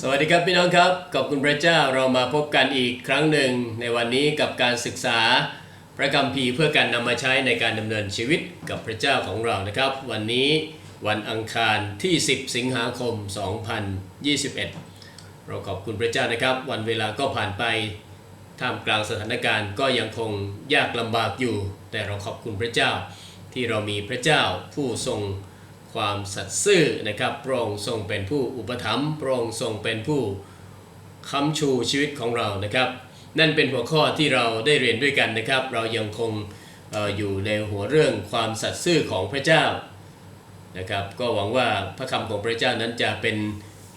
สวัสดีครับพี่น้องครับ ขอบคุณพระเจ้าเรามาพบกันอีกครั้งหนึ่งในวันนี้กับการศึกษาพระคัมภีร์เพื่อการนำมาใช้ในการดำเนินชีวิตกับพระเจ้าของเรานะครับ วันนี้วันอังคารที่ 10 สิงหาคม 2021 เราขอบคุณพระเจ้านะครับ วันเวลาก็ผ่านไปท่ามกลางสถานการณ์ก็ยังคงยากลำบากอยู่ แต่เราขอบคุณพระเจ้าที่เรามีพระเจ้าผู้ทรง ความสัตย์ซื่อนะครับพระองค์ทรงเป็นผู้อุปถัมภ์พระองค์ทรงเป็นผู้ค้ำชูชีวิตของเรานะครับ นั่นเป็นหัวข้อที่เราได้เรียนด้วยกันนะครับ เรายังคงอออยู่ในหัวเรื่องความสัตย์ซื่อของพระเจ้านะครับ ก็หวังว่าพระคำของพระเจ้านั้นจะเป็น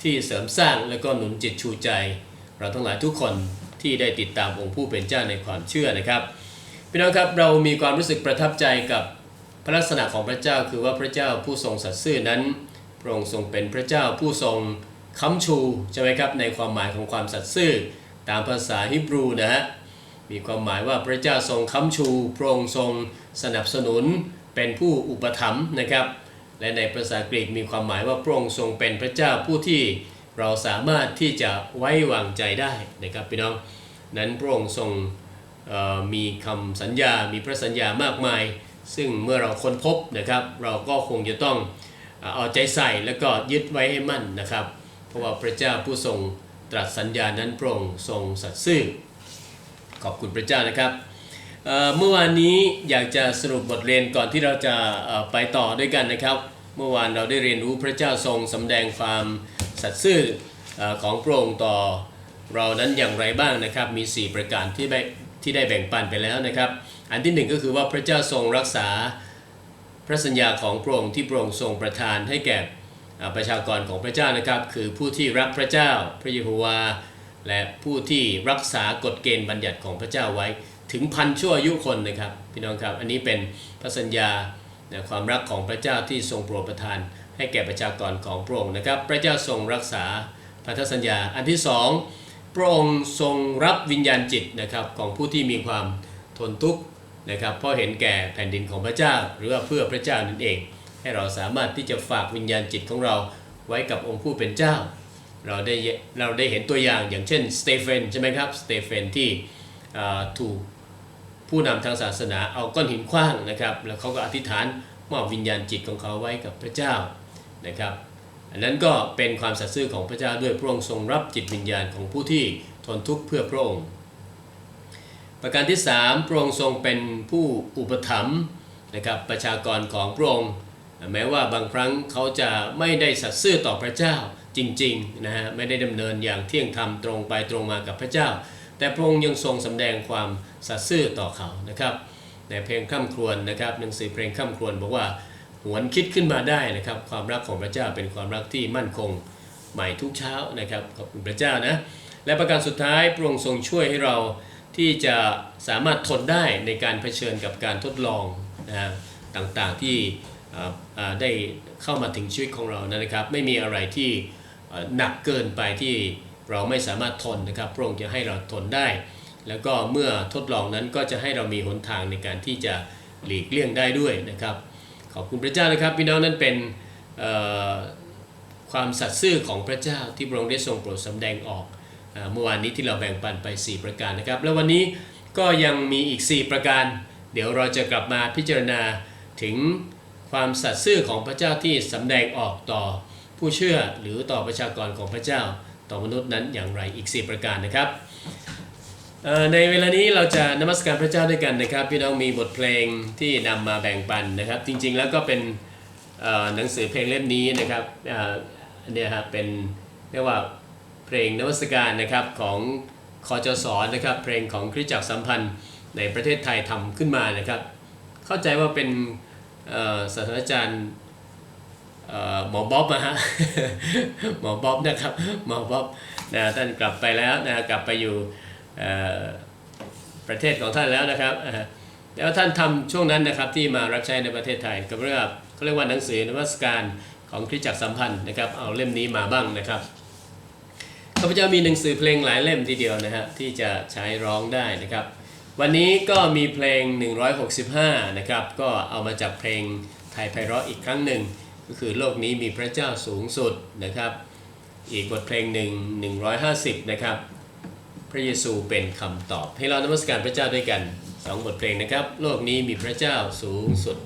ที่เสริมสร้างและก็หนุนจิตชูใจ เราทั้งหลายทุกคนที่ได้ติดตามองค์ผู้เป็นเจ้าในความเชื่อนะครับพี่น้องครับเรามีความรู้สึกประทับใจกับ พระลักษณะของพระเจ้าคือว่าพระเจ้าผู้ทรงสัตย์ซื่อนั้นพระองค์ทรงเป็นพระเจ้าผู้ทรงค้ำชูใช่ไหมครับในความหมายของความสัตย์ซื่อตามภาษาฮิบรูนะฮะมีความหมายว่าพระเจ้าทรงค้ำชูพระองค์ทรงสนับสนุนเป็นผู้อุปถัมภ์นะครับ และในภาษากรีกมีความหมายว่าพระองค์ทรงเป็นพระเจ้าผู้ที่เราสามารถที่จะไว้วางใจได้นะครับพี่น้องนั้นพระองค์ทรงมีคำสัญญา มีพระสัญญามากมาย ซึ่งเมื่อเราค้นพบนะครับ เราก็คงจะต้องเอาใจใส่แล้วก็ยึดไว้ให้มั่นนะครับ เพราะว่าพระเจ้าผู้ทรงตรัสสัญญานั้นพระองทรงสัตย์ซื่อ ขอบคุณพระเจ้านะครับเมื่อวานนี้อยากจะสรุปบทเรียนก่อนที่เราจะไปต่อด้วยกันนะครับ เมื่อวานเราได้เรียนรู้พระเจ้าทรงสำแดงความสัตย์ซื่อของพระองต่อเรานั้นอย่างไรบ้างนะครับ มี 4 ประการที่ไที่ได้แบ่งปันไปแล้วนะครับ อันที่หนึ่งก็คือว่าพระเจ้าทรงรักษาพระสัญญาของพระองค์ที่พระองค์ทรงประทานให้แก่ประชากรของพระเจ้านะครับ คือผู้ที่รักพระเจ้าพระเยโฮวา และผู้ที่รักษากฎเกณฑ์บัญญัติของพระเจ้าไว้ถึงพันชั่วอายุคนนะครับพี่น้องครับอันนี้เป็นพระสัญญาความรักของพระเจ้าที่ทรงโปรดประทาน ให้แก่ประชากรของพระองค์นะครับ พระเจ้าทรงรักษาพันธสัญญาอันที่สอง พระองค์ทรงรับวิญญาณจิตนะครับของผู้ที่มีความทนทุกข์นะครับเพราะเห็นแก่แผ่นดินของพระเจ้า หรือว่าเพื่อพระเจ้านั่นเอง ให้เราสามารถที่จะฝากวิญญาณจิตของเราไว้กับองค์ผู้เป็นเจ้า เราได้เราได้เห็นตัวอย่างอย่างเช่นสเตเฟนใช่ไหมครับสเตเฟนที่ถูกผู้นำทางศาสนาเอาก้อนหินขว้างนะครับ แล้วเขาก็อธิษฐานมอบวิญญาณจิตของเขาไว้กับพระเจ้านะครับ อันนั้นก็เป็นความสัตย์ซื่อของพระเจ้าด้วยพระองค์ทรงรับจิตวิญญาณของผู้ที่ทนทุกข์เพื่อพระองค์ ประการที่ 3 พระองค์ทรงเป็นผู้อุปถัมภ์นะครับประชากรของพระองค์แม้ว่าบางครั้งเขาจะไม่ได้สัตย์ซื่อต่อพระเจ้าจริงๆนะฮะไม่ได้ดำเนินอย่างเที่ยงธรรมตรงไปตรงมากับพระเจ้า แต่พระองค์ยังทรงสำแดงความสัตย์ซื่อต่อเขานะครับในเพลงข้ามครวญนะครับหนังสือเพลงข้ามครวญบอกว่า หวนคิดขึ้นมาได้นะครับ ความรักของพระเจ้าเป็นความรักที่มั่นคงใหม่ทุกเช้านะครับขอบคุณพระเจ้านะและประการสุดท้ายพระองค์ทรงช่วยให้เราที่จะสามารถทนได้ในการเผชิญกับการทดลองนะต่างๆที่ได้เข้ามาถึงชีวิตของเรานะครับ ไม่มีอะไรที่หนักเกินไปที่เราไม่สามารถทนนะครับพระองค์จะให้เราทนได้ แล้วก็เมื่อทดลองนั้นก็จะให้เรามีหนทางในการที่จะหลีกเลี่ยงได้ด้วยนะครับ ขอบคุณพระเจ้านะครับพี่น้องนั้นเป็นความสัตย์ซื่อของพระเจ้าที่พระองค์ได้ทรงโปรดสำแดงออกเมื่อวานนี้ที่เราแบ่งปันไป 4 ประการนะครับ แล้ววันนี้ก็ยังมีอีก 4 ประการ เดี๋ยวเราจะกลับมาพิจารณาถึงความสัตย์ซื่อของพระเจ้าที่สำแดงออกต่อผู้เชื่อหรือต่อประชากรของพระเจ้า ต่อมนุษย์นั้นอย่างไรอีก 4 ประการนะครับ ในเวลานี้เราจะนมัสการพระเจ้าด้วยกันนะครับ พี่น้องมีบทเพลงที่นำมาแบ่งปันนะครับ จริงๆแล้วก็เป็นหนังสือเพลงเล่มนี้นะครับเอ่ออันเนี่ยครับเป็นเรียกว่าเพลงนมัสการนะครับของคอจสอนนะครับ เพลงของคริสตจักรสัมพันธ์ในประเทศไทยทำขึ้นมานะครับ เข้าใจว่าเป็นศาสตราจารย์หมอบ๊อบนะฮะหมอบ๊อบนะครับหมอบ๊อบนะท่านกลับไปแล้วนะกลับไปอยู่ ประเทศของท่านแล้วนะครับแล้วท่านทำช่วงนั้นนะครับที่มารับใช้ในประเทศไทยก็เรียกว่าเขาเรียกว่าหนังสือนวัตการของคริสตจักรสัมพันธ์นะครับเอาเล่มนี้มาบ้างนะครับข้าพเจ้ามีหนังสือเพลงหลายเล่มทีเดียวนะฮะที่จะใช้ร้องได้นะครับ วันนี้ก็มีเพลง 165 นะครับ ก็เอามาจากเพลงไทยไพเราะอีกครั้งหนึ่ง ก็คือโลกนี้มีพระเจ้าสูงสุดนะครับ อีกบทเพลงหนึ่ง150 นะครับ พระเยซูเป็นคำตอบ ให้เรานมัสการพระเจ้าด้วยกันสองบทเพลงนะครับ โลกนี้มีพระเจ้าสูงสุด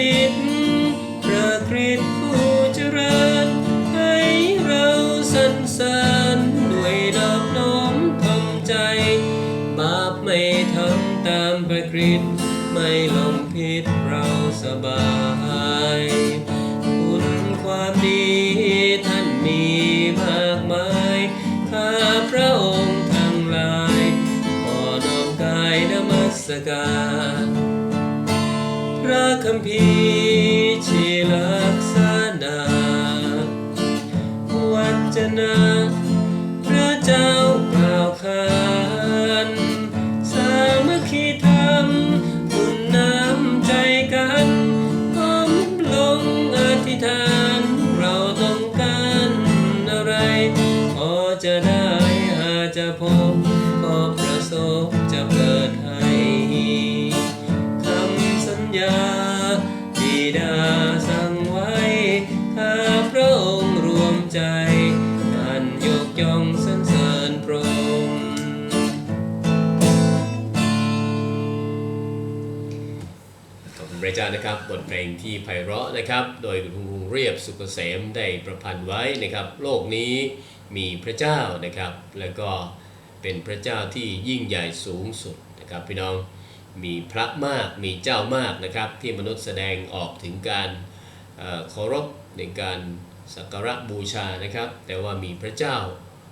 ติ นะพระเจ้ากล่าวขานสามัคคีธรรมคุณน้ำใจกันก้มลงอธิษฐานเราต้องการอะไรขอจะได้หาจะพบขอประสบจะเปิดให้คำสัญญาบิดาสั่งไว้ ข้าพระองค์รวมใจ ยกย่องสรรเสริญพระองค์ขอบคุณพระเจ้านะครับบทเพลงที่ไพเราะนะครับ โดยคุณลุงเรียบสุกเกษมได้ประพันธ์ไว้นะครับ โลกนี้มีพระเจ้านะครับ แล้วก็เป็นพระเจ้าที่ยิ่งใหญ่สูงสุดนะครับพี่น้องมีพระมากมีเจ้ามากนะครับ ที่มนุษย์แสดงออกถึงการเคารพในการสักการะบูชานะครับ แต่ว่ามีพระเจ้า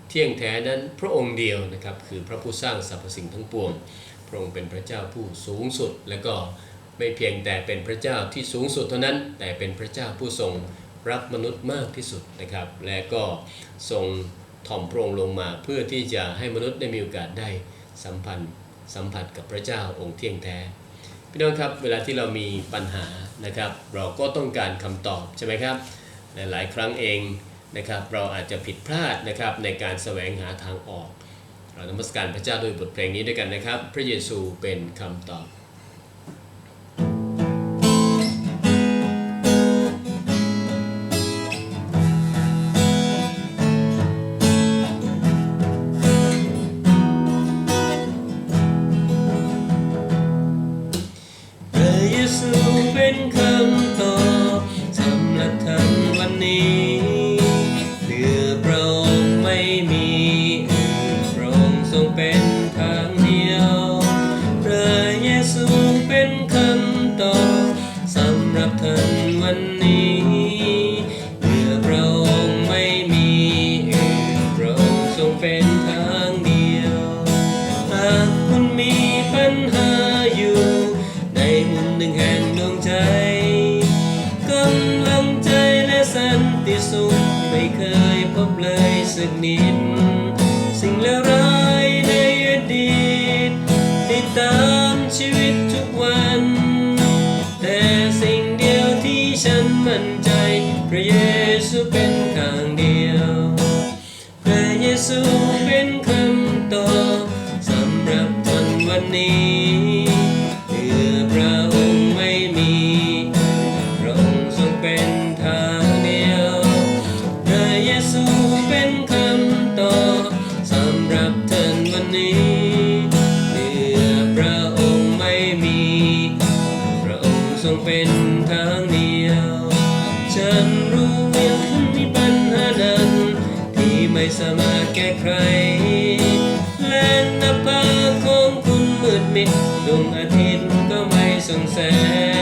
เที่ยงแท้นั้นพระองค์เดียวนะครับ คือพระผู้สร้างสรรพสิ่งทั้งปวง พระองค์เป็นพระเจ้าผู้สูงสุด และก็ไม่เพียงแต่เป็นพระเจ้าที่สูงสุดเท่านั้น แต่เป็นพระเจ้าผู้ทรงรักมนุษย์มากที่สุดนะครับ และก็ทรงถ่อมพระองค์ลงมาเพื่อที่จะให้มนุษย์ได้มีโอกาสได้สัมพันธ์สัมผัสกับพระเจ้าองค์เที่ยงแท้พี่น้องครับเวลาที่เรามีปัญหานะครับ เราก็ต้องการคำตอบใช่ไหมครับหลายๆครั้งเอง นะครับเราอาจจะผิดพลาดนะครับในการแสวงหาทางออก เรานมัสการพระเจ้าด้วยบทเพลงนี้ด้วยกันนะครับ พระเยซูเป็นคำตอบ ส่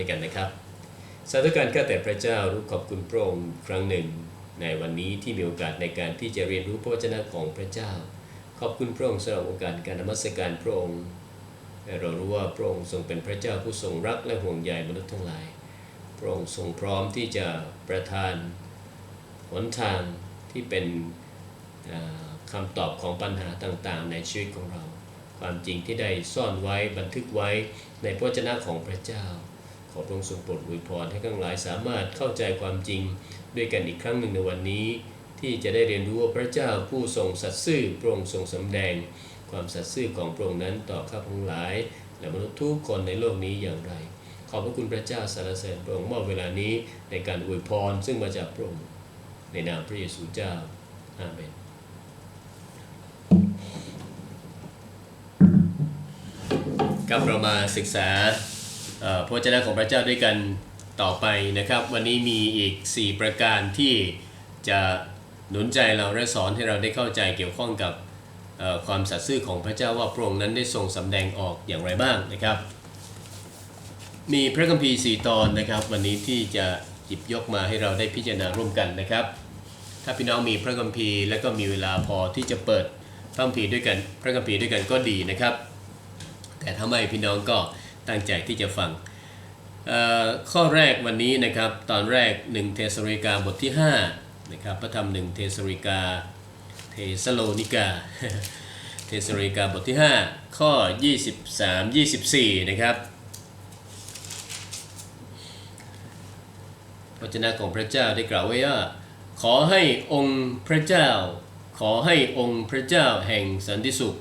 ด้วยกันนะครับสาธุการข้าแต่พระเจ้ารู้ขอบคุณพระองค์ครั้งหนึ่ง ในวันนี้ที่มีโอกาสในการที่จะเรียนรู้พระวจนะของพระเจ้า ขอบคุณพระองค์สำหรับโอกาสการนมัสการพระองค์เรารู้ว่าพระองค์ทรงเป็นพระเจ้าผู้ทรงรักและห่วงใยมนุษย์ทั้งหลาย พระองค์ทรงพร้อมที่จะประทานหนทางที่เป็นคำตอบของปัญหาต่างๆ ในชีวิตของเรา ความจริงที่ได้ซ่อนไว้บันทึกไว้ในพระวจนะของพระเจ้า ขอพระองค์ทรงโปรดอวยพรให้ทั้งหลายสามารถเข้าใจความจริงด้วยกันอีกครั้งหนึ่งในวันนี้ ที่จะได้เรียนรู้ว่าพระเจ้าผู้ทรงสัตย์ซื่อพระองค์ทรงสำแดง ความสัตย์ซื่อของพระองค์นั้นต่อข้าพองหลาย และมนุษย์ทุกคนในโลกนี้อย่างไร ขอบพระคุณพระเจ้าสรรเสริญพระองค์มอบเวลานี้ในการอวยพรซึ่งมาจากพระองค์ในนามพระเยซูเจ้าอาเมนครับเรามาศึกษา พระวจนะของพระเจ้าด้วยกันต่อไปนะครับ วันนี้มีอีก 4 ประการที่จะหนุนใจเราและสอนให้เราได้เข้าใจเกี่ยวข้องกับความสัตย์ซื่อของพระเจ้าว่าพระองค์นั้นได้ทรงสำแดงออกอย่างไรบ้างนะครับ มีพระคัมภีร์สีตอนนะครับ วันนี้ที่จะหยิบยกมาให้เราได้พิจารณาร่วมกันนะครับ ถ้าพี่น้องมีพระคัมภีร์และก็มีเวลาพอที่จะเปิดพระคัมภีร์ด้วยกัน พระคัมภีร์ด้วยกันก็ดีนะครับ แต่ถ้าไม่พี่น้องก็ ตั้งใจที่จะฟัง ข้อแรกวันนี้นะครับตอนแรก 1 เทสโลนิกาบทที่5นะครับพระธรรม1เทสโลนิกาเทสโลนิกา เทสโลนิกาบทที่ 5 ข้อ 23 24 นะครับพระเจ้าของพระเจ้าได้กล่าวไว้ว่าขอให้องค์พระเจ้า ขอให้องค์พระเจ้าแห่งสันติสุข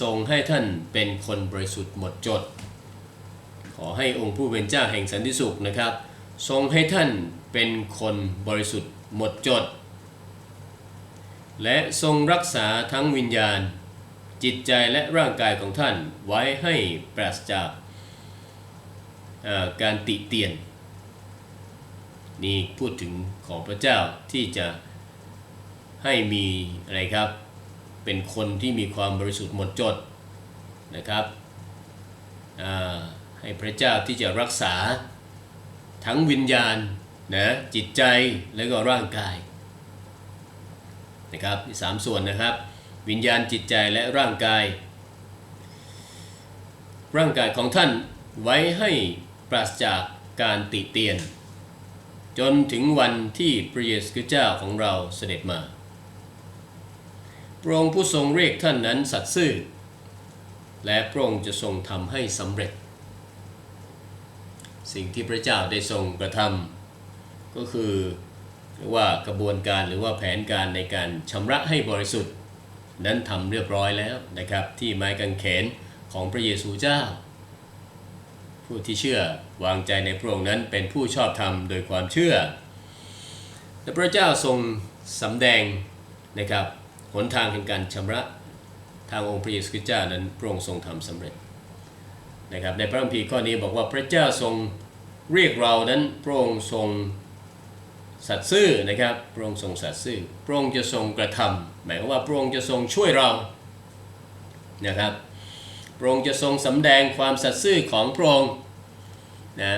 ทรงให้ท่านเป็นคนบริสุทธิ์หมดจด อให้องค์ผู้เป็นเจ้าแห่งสันติสุขนะครับ ทรงให้ท่านเป็นคนบริสุทธิ์หมดจด และทรงรักษาทั้งวิญญาณ จิตใจและร่างกายของท่านไว้ให้ปราศจากการติเตียน นี่พูดถึงของพระเจ้าที่จะให้มีอะไรครับ เป็นคนที่มีความบริสุทธิ์หมดจดนะครับ อ่า ให้พระเจ้าที่จะรักษาทั้งวิญญาณนะจิตใจและก็ร่างกายนะครับสามส่วนนะครับ วิญญาณจิตใจและร่างกาย ร่างกายของท่านไว้ให้ปราศจากการติเตียน จนถึงวันที่พระเยซูคริสต์เจ้าของเราเสด็จมาพระองค์ผู้ทรงเรียกท่านนั้นสัตย์ซื่อ และพระองค์จะทรงทำให้สำเร็จ สิ่งที่พระเจ้าได้ทรงกระทำก็คือเรียกว่ากระบวนการหรือว่าแผนการในการชำระให้บริสุทธิ์ นั้นทำเรียบร้อยแล้วนะครับที่ไม้กางเขนของพระเยซูเจ้า ผู้ที่เชื่อวางใจในพระองค์นั้นเป็นผู้ชอบธรรมโดยความเชื่อ และพระเจ้าทรงสำแดงนะครับหนทางแห่งการชำระทางองค์พระเยซูคริสต์เจ้านั้นพระองค์ทรงทำสำเร็จ นะครับในพระคัมภีร์ข้อนี้บอกว่าพระเจ้าทรงเรียกเรานั้นพระองค์ทรงสัตย์ซื่อนะครับพระองค์ทรงสัตย์ซื่อพระองค์จะทรงกระทำหมายความว่าพระองค์จะทรงช่วยเรานะครับพระองค์จะทรงสำแดงความสัตย์ซื่อของพระองค์นะ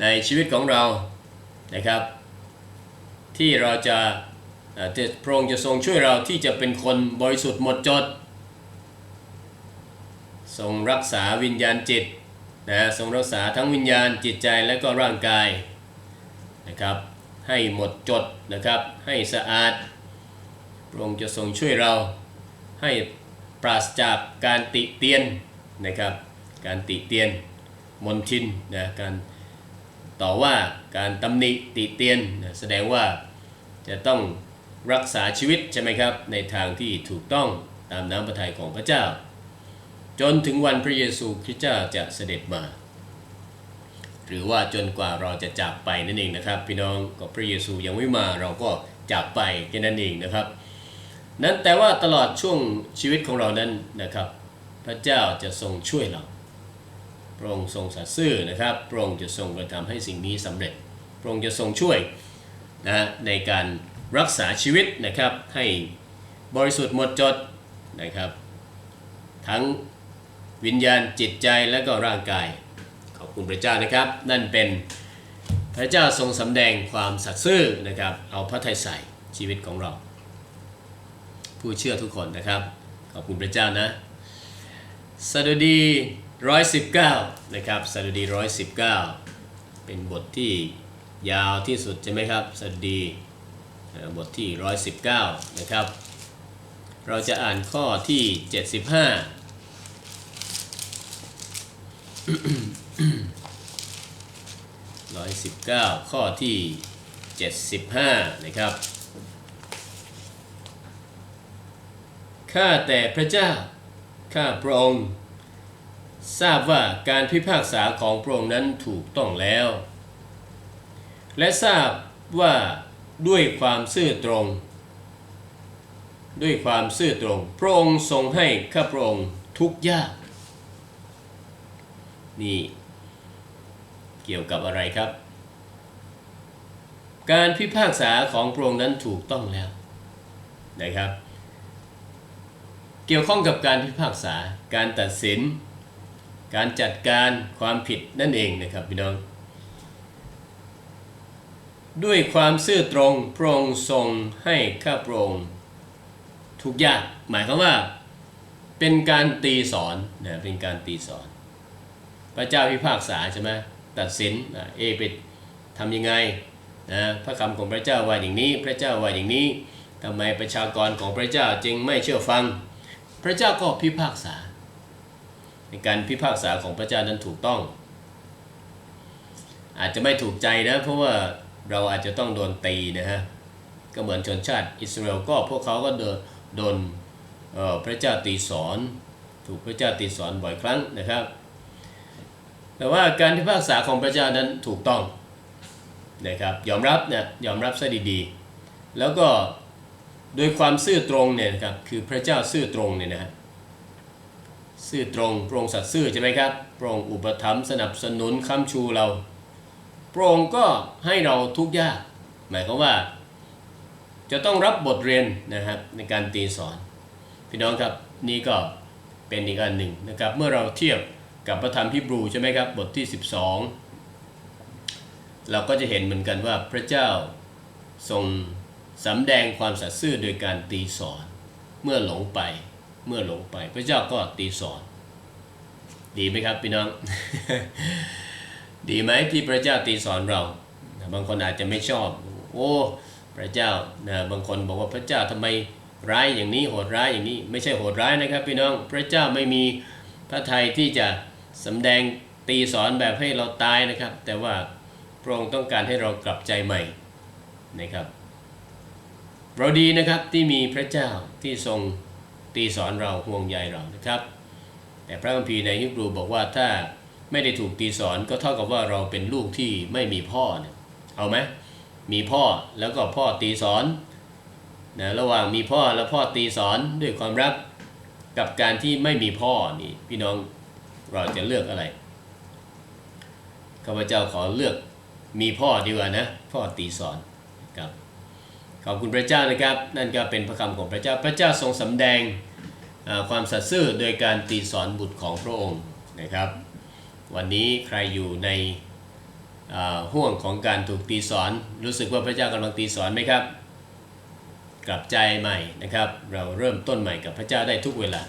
ในชีวิตของเรานะครับ ที่เราจะพระองค์จะทรงช่วยเราที่จะเป็นคนบริสุทธิ์หมดจด ทรงรักษาวิญญาณจิตนะทรงรักษาทั้งวิญญาณจิตใจและก็ร่างกายนะครับให้หมดจดนะครับให้สะอาดพระองค์จะทรงช่วยเราให้ปราศจากการติเตียนนะครับการติเตียนมนทินนะการต่อว่าการตำหนิติเตียนนะแสดงว่าจะต้องรักษาชีวิตใช่ไหมครับในทางที่ถูกต้องตามน้ำพระทัยของพระเจ้า จนถึงวันพระเยซูคริสต์เจ้าจะเสด็จมา หรือว่าจนกว่าเราจะจากไปนั่นเองนะครับ พี่น้องก็พระเยซูยังไม่มาเราก็จากไปแค่นั้นเองนะครับ นั้นแต่ว่าตลอดช่วงชีวิตของเรานั้นนะครับ พระเจ้าจะทรงช่วยเราพระองค์ทรงสัตย์ซื่อนะครับพระองค์จะทรงกระทำให้สิ่งนี้สำเร็จพระองค์จะทรงช่วยนะในการรักษาชีวิตนะครับให้บริสุทธิ์หมดจดนะครับ ทั้ง วิญญาณจิตใจและก็ร่างกาย ขอบคุณพระเจ้านะครับ นั่นเป็นพระเจ้าทรงสำแดงความสัตย์ซื่อนะครับ เอาพระทัยใส่ชีวิตของเรา ผู้เชื่อทุกคนนะครับ ขอบคุณพระเจ้านะสดุดี119นะครับสดุดี119 เป็นบทที่ยาวที่สุดใช่ไหมครับสดุดีเอ่อบทที่ 119 นะครับ เราจะอ่านข้อที่ 75 119ข้อที่75นะครับ ข้าแต่พระเจ้า ข้าพระองค์ ทราบว่าการพิพากษาของพระองค์นั้นถูกต้องแล้ว และทราบว่าด้วยความซื่อตรง ด้วยความซื่อตรง พระองค์ทรงให้ข้าพระองค์ทุกยาก นี่เกี่ยวกับอะไรครับ การพิพากษาของพระองค์นั้นถูกต้องแล้วนะครับ เกี่ยวข้องกับการพิพากษา การตัดสิน การจัดการความผิดนั่นเองนะครับพี่น้อง ด้วยความซื่อตรงพระองค์ทรงให้ข้าพระองค์ทุกอย่างหมายความว่าเป็นการตีสอนนะเป็นการตีสอน พระเจ้าพิพากษาใช่ไหมตัดสินนะเอไปทำยังไงนะพระคำของพระเจ้าว่าอย่างนี้ พระเจ้าว่าอย่างนี้ทำไมประชากรของพระเจ้าจึงไม่เชื่อฟัง พระเจ้าก็พิพากษา ในการพิพากษาของพระเจ้านั้นถูกต้อง อาจจะไม่ถูกใจนะเพราะว่าเราอาจจะต้องโดนตีนะฮะก็เหมือนชนชาติอิสราเอลก็พวกเขาก็โดนโดนพระเจ้าตีสอน ถูกพระเจ้าตีสอนบ่อยครั้งนะครับ แต่ว่าการพิพากษาของพระเจ้านั้นถูกต้องนะครับยอมรับเนี่ยยอมรับซะดีๆ แล้วก็โดยความซื่อตรงเนี่ยนะครับคือพระเจ้าซื่อตรงเนี่ยนะฮะซื่อตรงพระองสัตย์ซื่อใช่ไหมครับพระองอุปถัมภ์สนับสนุนค้ำชูเราพระองก็ให้เราทุกยาก หมายความว่า จะต้องรับบทเรียนนะครับในการตีสอน พี่น้องครับนี่ก็เป็นอีกอันหนึ่งนะครับเมื่อเราเทียบ กับพระธรรมฮิบรูใช่ไหมครับบทที่ 12 เราก็จะเห็นเหมือนกันว่าพระเจ้าทรงสำแดงความสัตย์ซื่อโดยการตีสอน เมื่อหลงไปเมื่อหลงไป พระเจ้าก็ตีสอน ดีไหมครับพี่น้อง ดีไหมที่พระเจ้าตีสอนเรา บางคนอาจจะไม่ชอบ โอ้พระเจ้านะบางคนบอกว่าพระเจ้าทำไมร้ายอย่างนี้โหดร้ายอย่างนี้ ไม่ใช่โหดร้ายนะครับ พี่น้องพระเจ้าไม่มีพระทัยที่จะ สำแดงตีสอนแบบให้เราตายนะครับ แต่ว่าพระองค์ต้องการให้เรากลับใจใหม่นะครับ เราดีนะครับที่มีพระเจ้าที่ทรงตีสอนเราห่วงใยเรานะครับ แต่พระคัมภีร์ในฮิบรูบอกว่าถ้าไม่ได้ถูกตีสอนก็เท่ากับว่าเราเป็นลูกที่ไม่มีพ่อเนี่ยเอาไหมมีพ่อแล้วก็พ่อตีสอนนะระหว่างมีพ่อและพ่อตีสอนด้วยความรักกับการที่ไม่มีพ่อนี่พี่น้อง เราจะเลือกอะไรข้าพเจ้าขอเลือกมีพ่อดีกว่านะ พ่อตีสอนครับขอบคุณพระเจ้านะครับ นั่นก็เป็นพระคำของพระเจ้าพระเจ้าทรงสำแดงความสัตย์ซื่อโดยการตีสอนบุตรของพระองค์นะครับ วันนี้ใครอยู่ในห่วงของการถูกตีสอนรู้สึกว่าพระเจ้ากำลังตีสอนไหมครับ กลับใจใหม่นะครับ เราเริ่มต้นใหม่กับพระเจ้าได้ทุกเวลา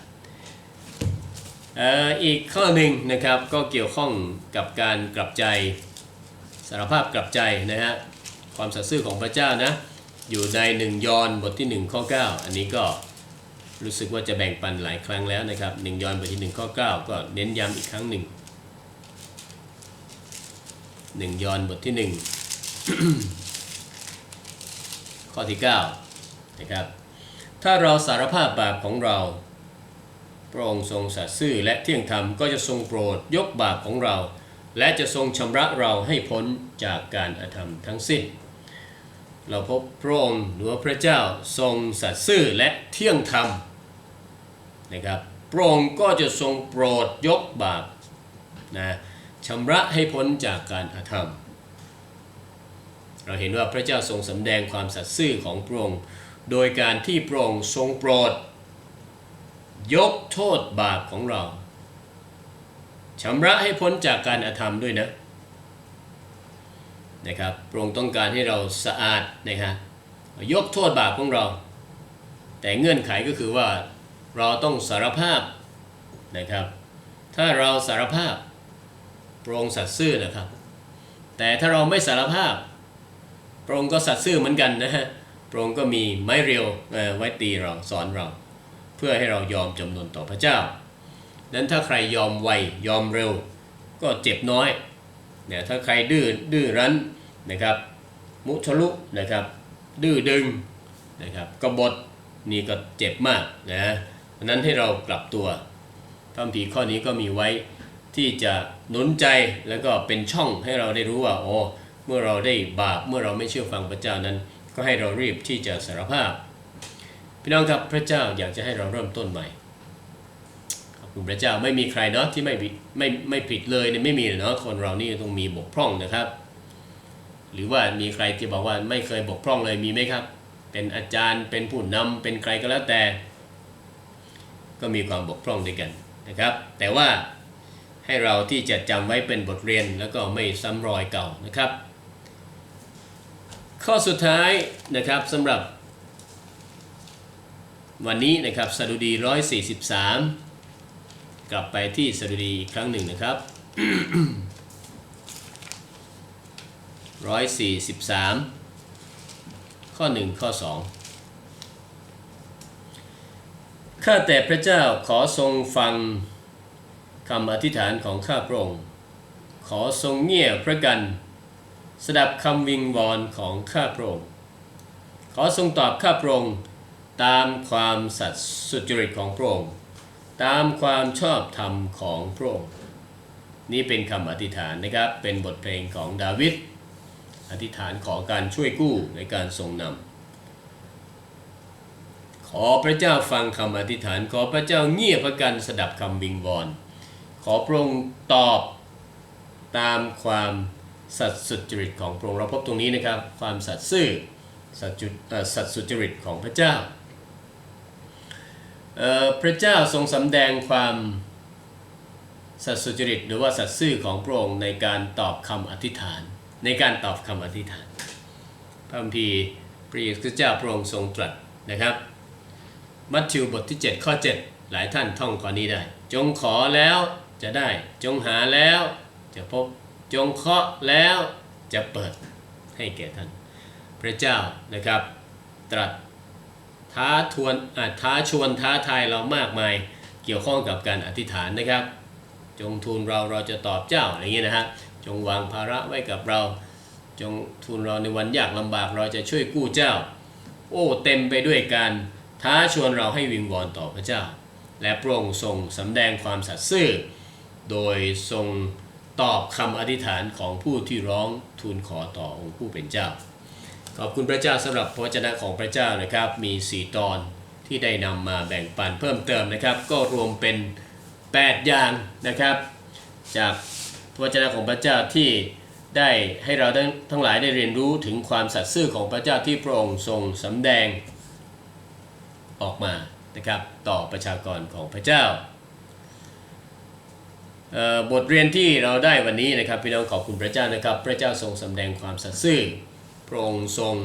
อีกข้อหนึ่งนะครับก็เกี่ยวข้องกับการกลับใจสารภาพกลับใจนะฮะความสัตย์ซื่อของพระเจ้านะอยู่ในหนึ่งยอห์นบทที่1ข้อ9 อันนี้ก็รู้สึกว่าจะแบ่งปันหลายครั้งแล้วนะครับหนึ่งยอห์นบทที่1ข้อ9 ก็เน้นย้ำอีกครั้งหนึ่งหนึ่งยอห์นบทที่ 1 ข้อที่9นะครับถ้าเราสารภาพบาปของเรา พระองค์ทรงสัตย์ซื่อและเที่ยงธรรมก็จะทรงโปรดยกบาปของเรา และจะทรงชำระเราให้พ้นจากการอธรรมทั้งสิ้น เราพบพระองค์หรือพระเจ้าทรงสัตย์ซื่อและเที่ยงธรรมนะครับพระองค์ก็จะทรงโปรดยกบาปนะชำระให้พ้นจากการอธรรม เราเห็นว่าพระเจ้าทรงสำแดงความสัตย์ซื่อของพระองค์ โดยการที่พระองค์ทรงโปรด ยกโทษบาปของเราชำระให้พ้นจากการอธรรมด้วยนะนะครับพระองค์ต้องการให้เราสะอาดนะครับยกโทษบาปของเรา แต่เงื่อนไขก็คือว่าเราต้องสารภาพนะครับ ถ้าเราสารภาพพระองค์สัตย์ซื่อนะครับ แต่ถ้าเราไม่สารภาพพระองค์ก็สัตย์ซื่อเหมือนกันนะฮะพระองค์ก็มีไม้เรียวไว้ตีเราสอนเรา เพื่อให้เรายอมจำนนต่อพระเจ้า นั้นถ้าใครยอมไวยอมเร็ว ก็เจ็บน้อยเนี่ยถ้าใครดื้อดื้อรั้นนะครับ มุทะลุนะครับ ดื้อดึงนะครับกบฏนี่ก็เจ็บมากนะเพราะนั้นให้เรากลับตัวพระคัมภีข้อนี้ก็มีไว้ที่จะหนุนใจแล้วก็เป็นช่องให้เราได้รู้ว่าโอ้เมื่อเราได้บาปเมื่อเราไม่เชื่อฟังพระเจ้านั้น ก็ให้เรารีบที่จะสารภาพ พี่น้องครับพระเจ้าอยากจะให้เราเริ่มต้นใหม่ขอบคุณพระเจ้าไม่มีใครเนาะที่ไม่ไม่ไม่ผิดเลยเนี่ยไม่มีเนาะคนเรานี่ต้องมีบกพร่องนะครับ หรือว่ามีใครที่บอกว่าไม่เคยบกพร่องเลยมีไหมครับ เป็นอาจารย์เป็นผู้นำเป็นใครก็แล้วแต่ ก็มีความบกพร่องด้วยกันนะครับ แต่ว่าให้เราที่จะจำไว้เป็นบทเรียนแล้วก็ไม่ซ้ำรอยเก่านะครับ ข้อสุดท้ายนะครับสำหรับ วันนี้นะครับสดุดี 143 กลับไปที่สดุดีอีกครั้งหนึ่งนะครับ 143 ข้อ 1 ข้อ 2 ข้าแต่พระเจ้าขอทรงฟังคำอธิษฐานของข้าพระองค์ ขอทรงเงี่ยพระกันสดับคำวิงวอนของข้าพระองค์ ขอทรงตอบข้าพระองค์ ตามความสัตย์สุจริตของพระองค์ ตามความชอบธรรมของพระองค์นี่เป็นคำอธิษฐานนะครับ เป็นบทเพลงของดาวิด อธิษฐานขอการช่วยกู้ในการทรงนำ ขอพระเจ้าฟังคำอธิษฐาน ขอพระเจ้าเงียบพระกันสดับคำวิงวอน ขอพระองค์ตอบตามความสัตย์สุจริตของพระองค์ เราพบตรงนี้นะครับ ความสัตย์ซื่อสัตย์จุเอ่อสัตย์สุจริตของพระเจ้า พระเจ้าทรงสำแดงความสัตย์สุจริตหรือว่าสัตย์ซื่อของพระองค์ในการตอบคำอธิษฐาน ในการตอบคำอธิษฐาน พระคัมภีร์พระเยซูเจ้าพระองค์ทรงตรัสนะครับ มัทธิวบทที่ 7 ข้อ 7 หลายท่านท่องข้อนี้ได้ จงขอแล้วจะได้ จงหาแล้วจะพบ จงเคาะแล้วจะเปิดให้แก่ท่าน พระเจ้านะครับ ตรัส ท้าทวนท้าชวนท้าทายเรามากมายเกี่ยวข้องกับการอธิษฐานนะครับ จงทูลเราเราจะตอบเจ้าอะไรอย่างเงี้ยนะฮะจงวางภาระไว้กับเรา จงทูลเราในวันยากลำบากเราจะช่วยกู้เจ้า โอ้เต็มไปด้วยการท้าชวนเราให้วิงวอนต่อพระเจ้า และพระองค์ทรงสำแดงความสัตย์ซื่อโดยทรงตอบคำอธิษฐานของผู้ที่ร้องทูลขอต่อองค์ผู้เป็นเจ้า ขอบคุณพระเจ้าสำหรับพระวจนะของพระเจ้านะครับ มี 4 ตอนที่ได้นำมาแบ่งปันเพิ่มเติมนะครับ ก็รวมเป็น 8 อย่างนะครับ จากพระวจนะของพระเจ้าที่ได้ให้เราทั้งทั้งหลายได้เรียนรู้ถึงความสัตย์ซื่อของพระเจ้าที่พระองค์ทรงสำแดงออกมานะครับต่อประชากรของพระเจ้าบทเรียนที่เราได้วันนี้นะครับพี่น้องขอบคุณพระเจ้านะครับ พระเจ้าทรงสำแดงความสัตย์ซื่อ พระองค์ทรง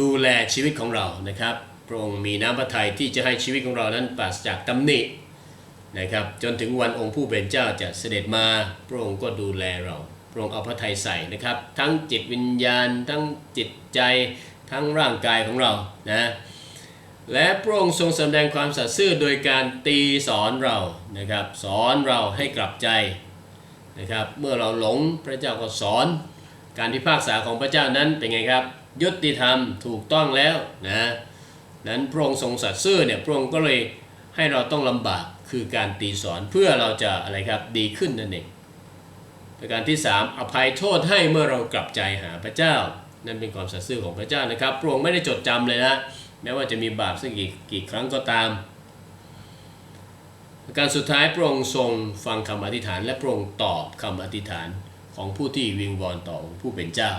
ดูแลชีวิตของเรานะครับ พระองค์มีน้ำพระทัยที่จะให้ชีวิตของเรานั้นปราศจากตำหนินะครับ จนถึงวันองค์ผู้เป็นเจ้าจะเสด็จมา พระองค์ก็ดูแลเรา พระองค์เอาพระทัยใส่นะครับ ทั้งจิตวิญญาณ ทั้งจิตใจ ทั้งร่างกายของเรานะ และพระองค์ทรงแสดงความสัตย์ซื่อโดยการตีสอนเรานะครับ สอนเราให้กลับใจนะครับ เมื่อเราหลงพระเจ้าก็สอน การพิพากษาของพระเจ้านั้นเป็นไงครับ ยุติธรรมถูกต้องแล้วนะนั้นพระองค์ทรงสัตย์ซื่อเนี่ยพระองค์ก็เลยให้เราต้องลำบากคือการตีสอนเพื่อเราจะอะไรครับดีขึ้นนั่นเองประการที่ 3 อภัยโทษให้เมื่อเรากลับใจหาพระเจ้า นั่นเป็นความสัตย์ซื่อของพระเจ้านะครับพระองค์ไม่ได้จดจำเลยนะแม้ว่าจะมีบาปสักกี่กี่ครั้งก็ตามประการสุดท้ายพระองค์ทรงฟังคำอธิษฐาน และพระองค์ตอบคำอธิษฐาน ของผู้ที่วิงวอนต่อผู้เป็นเจ้า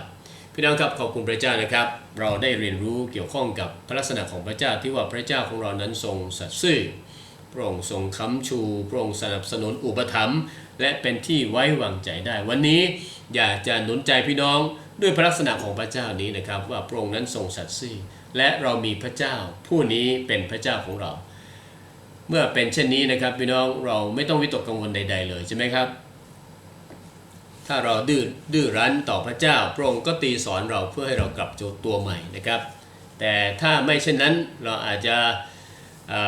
พี่น้องครับขอบคุณพระเจ้านะครับ เราได้เรียนรู้เกี่ยวข้องกับพระลักษณะของพระเจ้าที่ว่าพระเจ้าของเรานั้นทรงสัตย์ซื่อพระองค์ทรงค้ำชูพระองค์สนับสนุนอุปถัมภ์และเป็นที่ไว้วางใจได้ วันนี้อยากจะหนุนใจพี่น้องด้วยพระลักษณะของพระเจ้านี้นะครับ ว่าพระองค์นั้นทรงสัตย์ซื่อและเรามีพระเจ้า ผู้นี้เป็นพระเจ้าของเรา เมื่อเป็นเช่นนี้นะครับพี่น้องเราไม่ต้องวิตกกังวลใด ๆ เลยใช่ไหมครับ ถ้าเราดื้อดื้อรั้นต่อพระเจ้า พระองค์ก็ตีสอนเราเพื่อให้เรากลับจตัวใหม่นะครับ แต่ถ้าไม่เช่นนั้นเราอาจจะ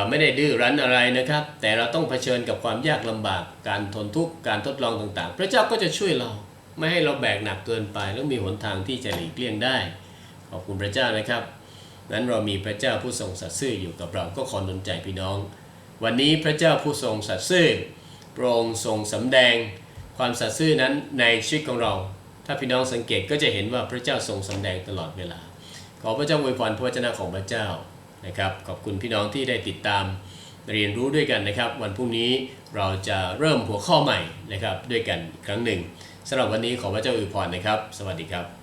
ไม่ได้ดื้อรั้นอะไรนะครับ แต่เราต้องเผชิญกับความยากลำบากการทนทุกข์การทดลองต่างๆ พระเจ้าก็จะช่วยเราไม่ให้เราแบกหนักเกินไป แล้วมีหนทางที่จะหลีกเลี่ยงได้ ขอบคุณพระเจ้านะครับนั้นเรามีพระเจ้าผู้ทรงสัตย์ซื่ออยู่กับเราก็ขอหนุนใจพี่น้อง วันนี้พระเจ้าผู้ทรงสัตย์ซื่อพระองค์ทรงสำแดง ความสัตย์ซื่อนั้นในชีวิตของเรา ถ้าพี่น้องสังเกตก็จะเห็นว่าพระเจ้าทรงสำแดงตลอดเวลา ขอพระเจ้าอวยพรพระวจนะของพระเจ้านะครับขอบคุณพี่น้องที่ได้ติดตามเรียนรู้ด้วยกันนะครับ วันพรุ่งนี้เราจะเริ่มหัวข้อใหม่นะครับด้วยกันอีกครั้งหนึ่งสำหรับวันนี้ขอพระเจ้าอวยพรนะครับ สวัสดีครับ